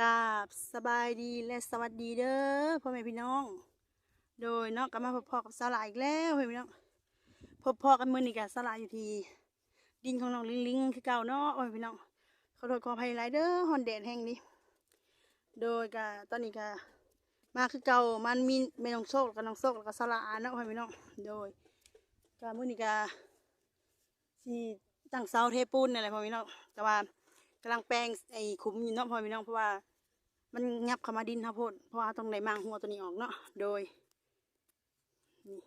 กาบสบายดีและสวัสดีเด้อพ่อแม่พี่น้อง โดยเนาะกลับมาพบพ่อกับสลาอีกแล้วพ่อแม่พี่น้องพบพ่อกันมื้อนี้กับสลาอยู่ที่ดินของน้องลิงลิงคือเก่าเนาะพ่อแม่พี่น้องขอโทษขออภัยหลายเด้อฮอนแดดแห่งนี้โดยกะตอนนี้กะมาคือเก่ามันมีแม่น้องโชคกับน้องโชคแล้วก็สลาเนาะพ่อแม่พี่น้องโดยกะมื้อนี้กะสิตั้งเสาเทปูนนี่นแหละพ่อแม่พี่น้องแต่ว่ากำลังแปลงไอ้ขุมอยู่เนาะพ่อพี่น้องเพราะว่า มันงับเข้ามาดินครับพ่นเพราะว่าต้องได้มางหัวตัวนี้ออกเนาะโดยนี่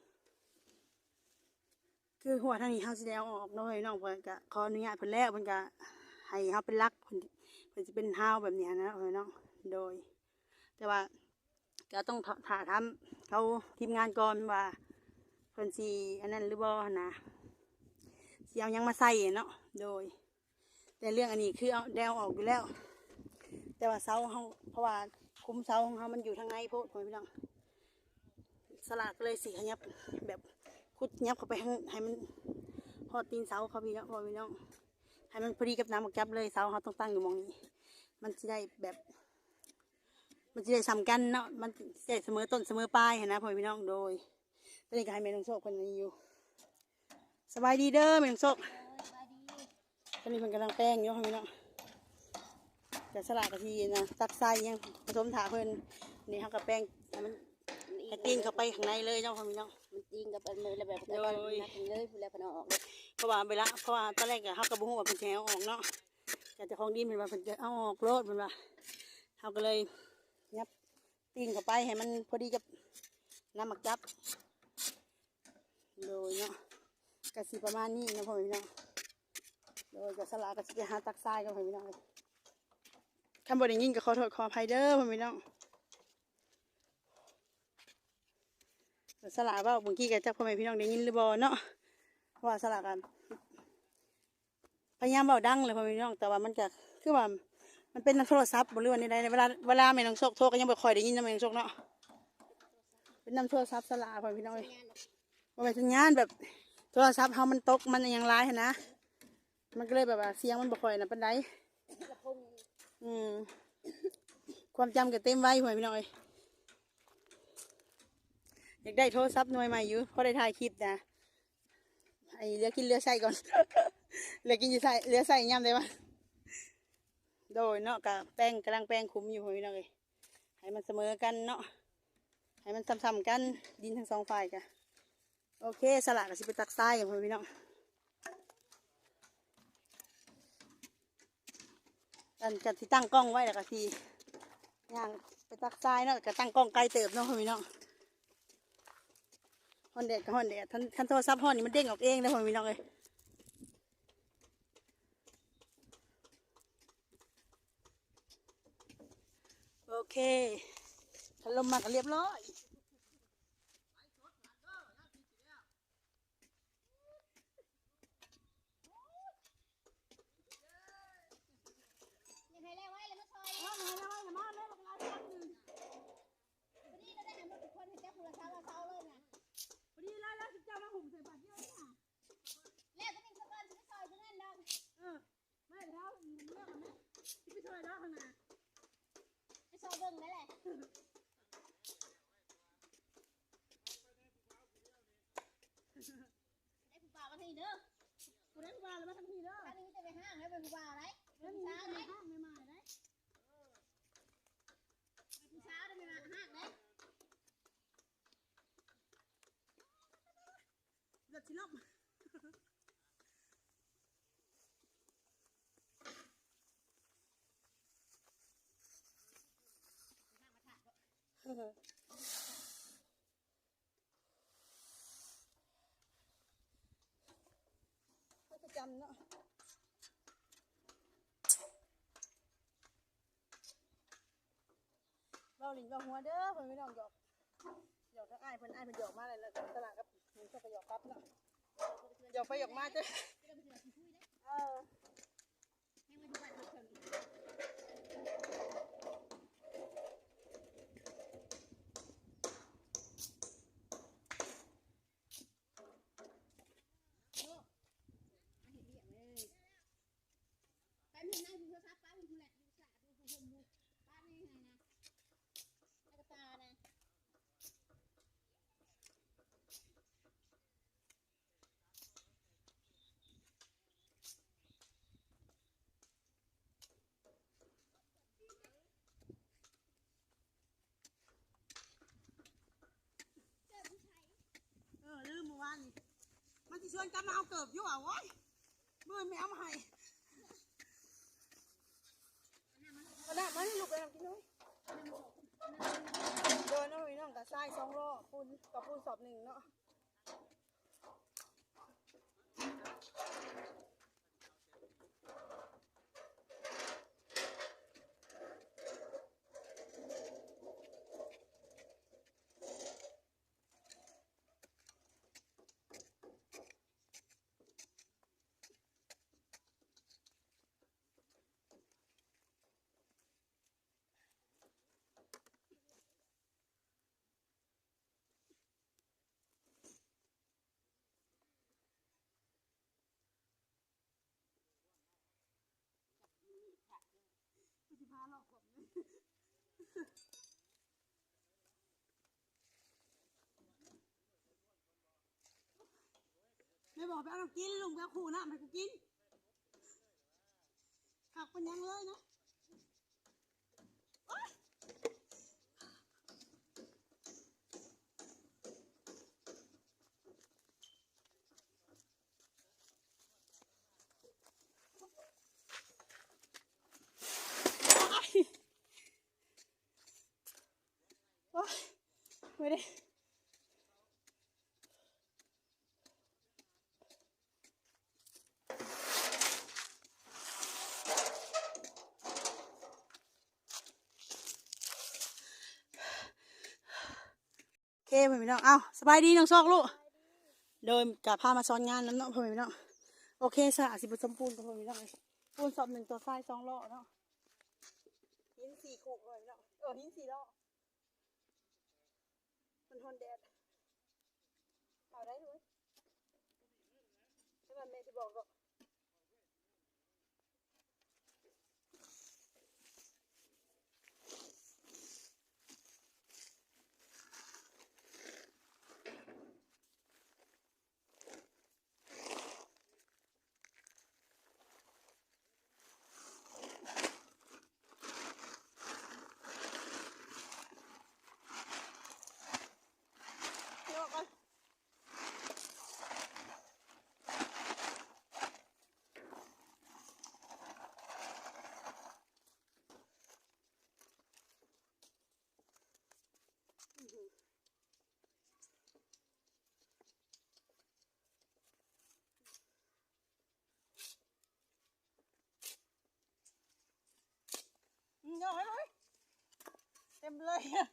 คือหัวทานี้เขาสิได้เอาออกเนาะน้องเพิ่นก็ขออนุญาตเพิ่นแล้วเพิ่นก็ให้เฮาเป็นรักเพิ่นเพิ่นสิเป็นห้าแบบนี้นะพ่อนน้องโดย แต่ว่าก็ต้องถ่าทำเขาทีมงานก่อนว่าเพิ่นสิอันนั้นหรือบ่หั่นนะสิเอายังมาใส่เนาะโดย แต่เรื่องอันนี้คือเอาแดวออกอยู่แล้ว แต่ว่าเสาเขาเพราะว่าคุ้มเสาของเขามันอยู่ทางในโพดพ่อพี่น้องสลากเลยสิขยับแบบคุดยับเข้าไปให้ให้มันพอดตีนเสาเขาพี่น้องพ่อพี่น้องให้มันพอดีกับน้ำหมกจับเลยเสาเขาต้องตั้งอยู่หมองนี้ มันจะได้แบบ มันจะได้สำกันเนาะมันจะได้เสมอต้นเสมอปลายเห็นนะพ่อพี่น้องโดยตอนนี้ก็ให้แม่นงโชคคนนี้อยู่สบายดีเด้อแม่นงโชคตอนนี้มันกำลังแป้งอยู่ค่ะพี่น้อง แต่สลัดกะทินะตักใส่ยังผสมถาเพิ่นนี่เขากับแป้งให้มันให้ตีนเข้าไปข้างในเลยเจ้าค่ะพี่น้อง มันจริงกับอันเลยแล้วแบบแต่ว่าโดยนักเลยพูดแล้วพนเอาออกเลยเพราะว่าเวลาเพราะว่าตอนแรกอะเขากับบุ้งว่าเพิ่นจะเอาออกเนาะแต่เจ้าของดินเป็นว่าเพิ่นจะเอาออกโลดเป็นว่าเขาก็เลยยับตีนเข้าไปให้มันพอดีกับน้ำหมักจับโดยเนาะกะสีประมาณนี้นะพ่อพี่น้องโดยกับสลัดกะสิไปหาตักทรายกับพ่อพี่น้อง คำบได้ยินก็ขอโทษขออภัยเด้อพ่อพี่น้องสลัดว่าบางทีก็จะพ่อแม่พี่น้องได้ยินหรือบ่เนาะว่าสลักกันพยายามเบาดังเลยพ่อพี่น้องแต่ว่ามันก็คือว่ามันเป็นโทรศัพท์บหรือว่าในใดเวลาเวลาแม่น้องโชคโทรก็ยังบ่ค่อยได้ยินนะแม่น้องโชคเนาะเป็นน้ำโทรศัพท์สลากพ่อพี่น้องเอ้ยว่าเป็นสัญญาณแบบโทรศัพท์เฮามันตกมันยังร้ายนะมันก็เลยแบบว่าเสียงมันบ่ค่อยนะปานใด อืมความจำก็เต็มไว้พ่อพี่น้อยอยากได้โทรศัพท์หน่วยใหม่อยู่เพราะได้ถ่ายคลิปนะไอเรือกินเรือใส่ก่อนเรือกินอยู่ใส่เรือใส่ย่ำได้ปะโดยเนาะกับแป้งกำลังแป้งคุ้มอยู่หวยพี่น้อยให้มันเสมอกันเนาะให้มันซ้ำๆกันดินทั้งสองฝ่ายกันโอเคสลัดก็สิไปตักทรายกันพี่น้อง กันกันที่ตั้งกล้องไว้แล้วก็ทีย่างไปตักทรายเนาะก็ตั้งกล้องไกลเติบเนาะพี่น้องฮอนเด็ดกับฮอนเด็ดท่านท่านโทรศัพท์ฮอนนี่มันเด้งออกเองนะพี่น้องเลยโอเคทันลมมาก็เรียบร้อย ยังไงแล้วไว้แล้วมาซอยพอดีเราได้หันมาทุกคนเห็นเจ้าคุณละเช้าละเช้าเลยนะ พอดีแล้วแล้วเจ้ามาหุ่มใส่บาตรเยอะเนี่ย แล้วก็มีสะพานจะไปซอยเพื่อนดอก เออไม่เท้าเลือกกันไหมที่ไปช่วยแล้วข้างหน้า ไปซอยเบิ่งนั่นแหละได้ผู้บ่าวมาทีเด้อ กูได้มาแล้วมาทั้งทีเด้อ ถ้านี้จะไปห้างแล้วเป็นผู้บ่าวไรเล่นผู้ช้าสาวไรยห้าไม่มาได้ผู้สาวได้ไปห้างเลยเลือดชิลบเขาจะจำเนาะเรา หลิงเราหัวเด้อเพิ่นไม่ต้องหยอกหยอกทั้งอ้ายเพิ่นอ้ายเพิ่นหยอกมาเลยแล้วตลาดกับหนูก็ไปหยอกปั๊บเนาะหยอกไปหยอกมาจ้ะเออ ให้มาดูบ้านทุกคน ไปมึงนั่งดูโทรศัพท์ป้ามึงแหละดูสาดูดูดูป้าไม่าวเอาเกิบอยู่อะโว้ยมือไม่เอามาให้เอาได้มาให้ลูกไปทำกินเลยเดินเองน้องกับทรายสองรอบปูนกับปูนสอบหนึ่งเนาะ ไม่บอกไปเอาน้ำกินลุงไปเอาขู่น้ำให้กูกินขักเป็นยังเลยนะโอ๊ยโอ๊ยไม่ได้โอเคพ่อแม่พี่น้องเอ้าสบายดีน้องซอกลูกโดยกับพามาซ้อนงานน้ำเนาะพ่อแม่พี่น้อง โอเคสะอาดสิบสมปูนกับพ่อแม่พี่น้องปูนสอบหนึ่งตัวทรายสองล้อเนาะ หินสี่คู่พ่อแม่พี่น้อง เออหินสี่ล้อ มันแดดเอาได้เลยใช่ป่ะแม่ที่บอกก็ เดี๋ยวก่อนอืมเอาไว้เลย เต็มเลยอะ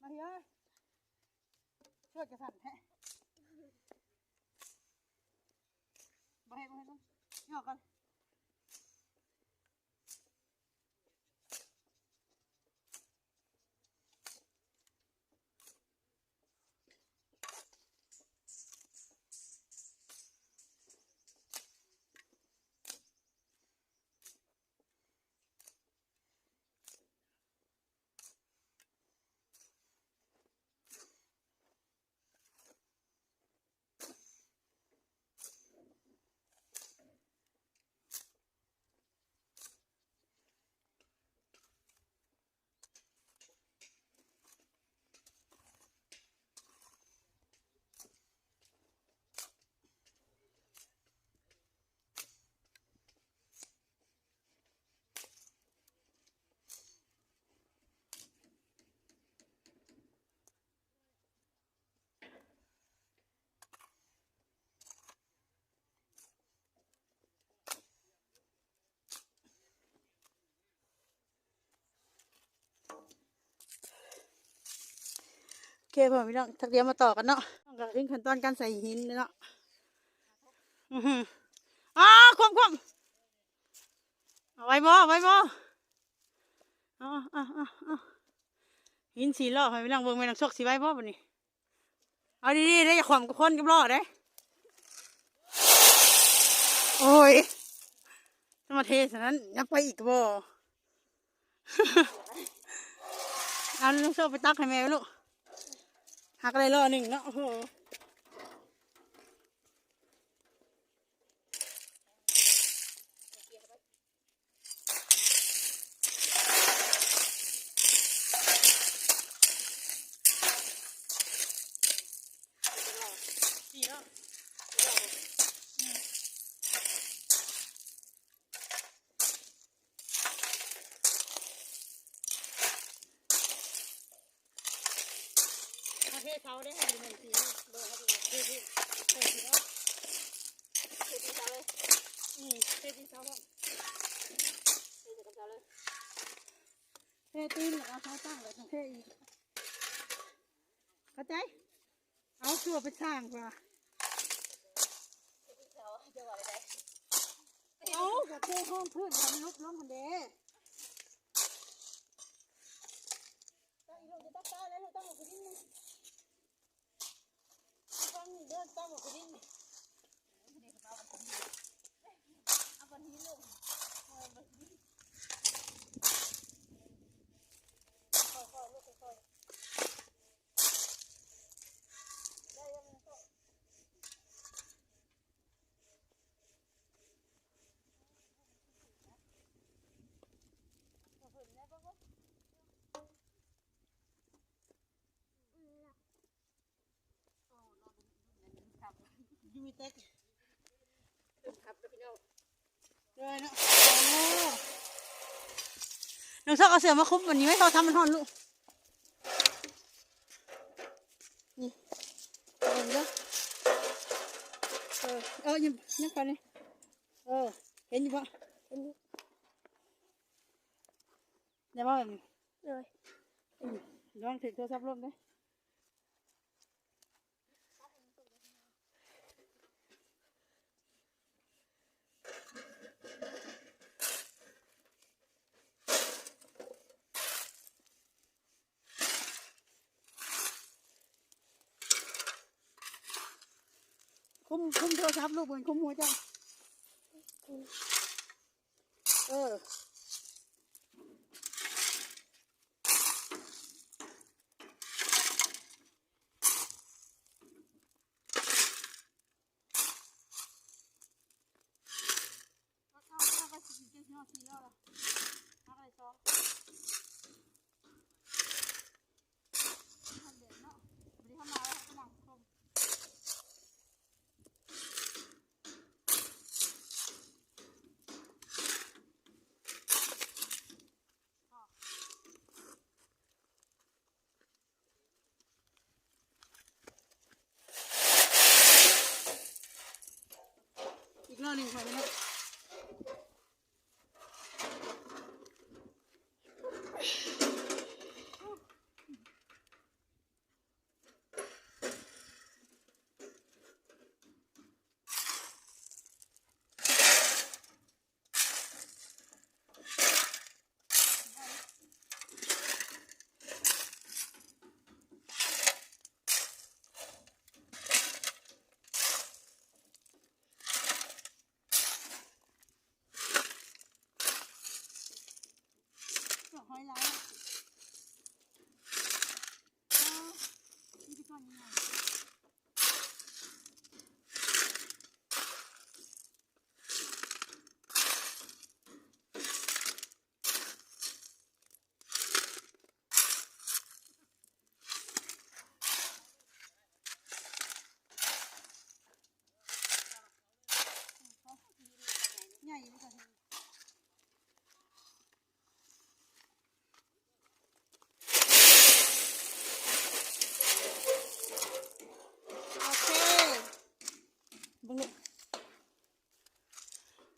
มาเฮ้ยเชือกจะสั่นแท้มาให้มาให้ต้องนี่ออกกัน เคพ่อพี่น้องทักเดียวมาต่อกันเนาะต้องการถึงขั้นตอนการใส่หินเนาะอือหืออ้าควมควมเอาไว้บ่เอาไว้บ่อาเอาเอาเอหินสีล้อพ่อพี่น้องเบิ่งแม่น้องชกสีไว้บ่บัดนี้เอาดีๆได้อย่าขวามกับคนกับล้อเด้โอ้ยจะมาเทฉะนั้นย่าไปอีกบ่เอาน้องโซ่ไปตักให้แม่ไว้ลูก หักอะไรรอหนึ่งเนาะโอ้โห เสาได้ให้ดูหนึ่งสีโดยเขาดูเทที่เทที่แล้วเฮ็ดที่เช้าเลยอืมเทที่เสาแล้วเฮ็ดกับเช้าเลยเทตีนแล้วเอาเสาตั้งเลยทั้งเทอีกเข้าใจเอาตัวไปสร้างกว่าเฮ็ดที่เช้าจะว่าไปได้เอากระเทห้องพื้นมันลุกล้มคนเด้ ต้องอีลูกจะต้องก้าวแล้วลูกต้องหมดกระดิ่งนึง ต้องเดินต้องหมดกระดิ่งเอาบนหินลูกเอาบนหินค่อยๆลูกค่อยๆได้ยังไงก็ ยู มิเต็กครับพี่น้องเลยเนาะโอ้น้องซอกเอาเสือมาคุมวันนี้ไม่เขาทำมันห่อนลูก นี่เอาเยอะเออเออยังยังไปเลยเออ เห็นอยู่ปะเห็นอยู่เดี๋ยวว่าแบบนี้เลยอืมลองถือโทรศัพท์ลมด้วย คุมคุมโทรศัพท์ลูกเหมือนคุมหัวจ้าเออ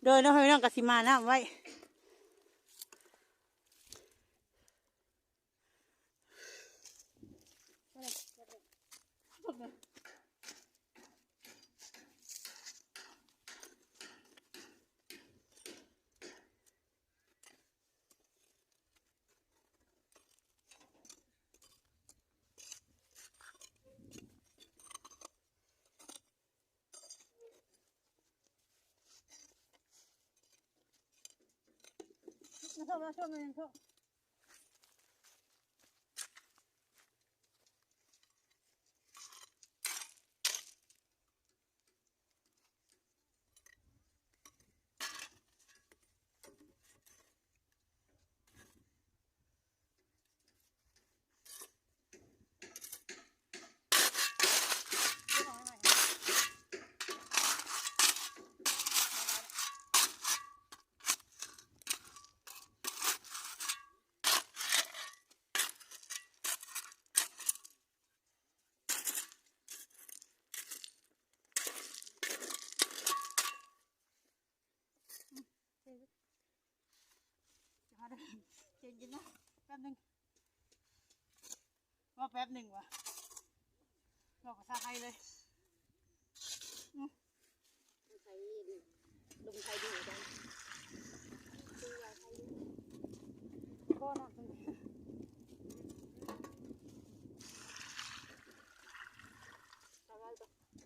โดยน้องให้น้องกสิมาน้ำไว้ มาชมมา กินนะ แป๊บหนึงว่าแป๊บหนึ่งวะบอกภาษาไทยเลยใส่ลุงไทยดีจังก็นอนตรงนี้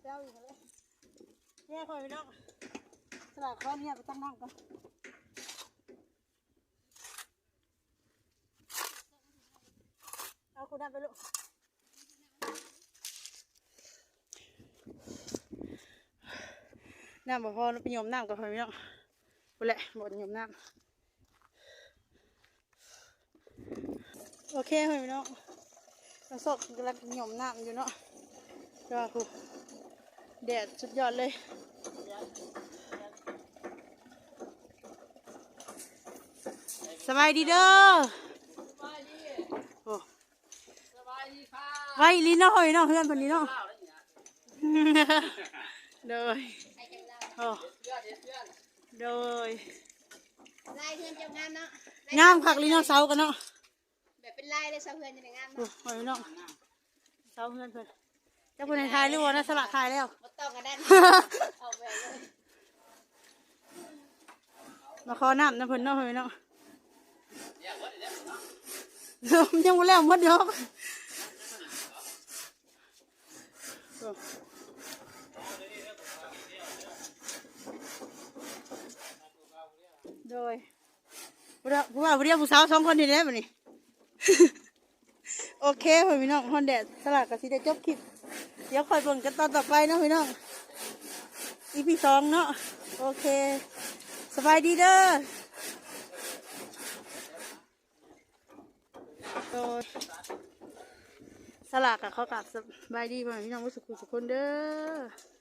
เจ้าอยู่เลยเนี่ยคอยไปน้องสลัดข้อเนี่ยไปตั้งน้ำก่อนเอาคุณ น้ำไปลูกน้ำบ่พอไปยมน้ำก่อนคอยไปน้องไปแหละบ่ยมน้ำโอเคเฮ้ยพี่น้องกระสอบกำลังหย่อมน้ำอยู่เนาะก็คือแดดสุดยอดเลยสบายดีเด้อ ไว้ลีเนาะเฮ้ยเนาะเพื่อนคนนี้เนาะเดยใส่จังเราโอ้เดยลายเฮือนเจ้างามเนาะงามคักลีเนาะเสากันเนาะแบบเป็นลายเลยเสาเฮือนจะได้งามโอ้เนาะเฮ้ยเนาะเสาเพื่อนเพื่อนเจ้าคนในไทยหรือว่าน่าสละไทยแล้วบ่ต้องกันด้านเอาไปเลยมาขอน้ำนะเพิ่อนเนาะเฮ้ยเนาะ ยังบ่แล้วหมดดอก โดยผู้ว่าผู้ว่าผู้เดียวผู้สาวสองคนที่ได้บ่นี่โอเคเฮ้ยพี่น้องฮอนแดดสลัดกับสิได้จบคลิป เดี๋ยวคอยเบิ่งกันตอนต่อไปเนาะพี่น้อง อีพีสองเนาะ โอเค สบายดีเด้อโดย สลากกับเขากับสบายดีพ่อแม่พี่น้องรู้สุขุสุกคนเด้อ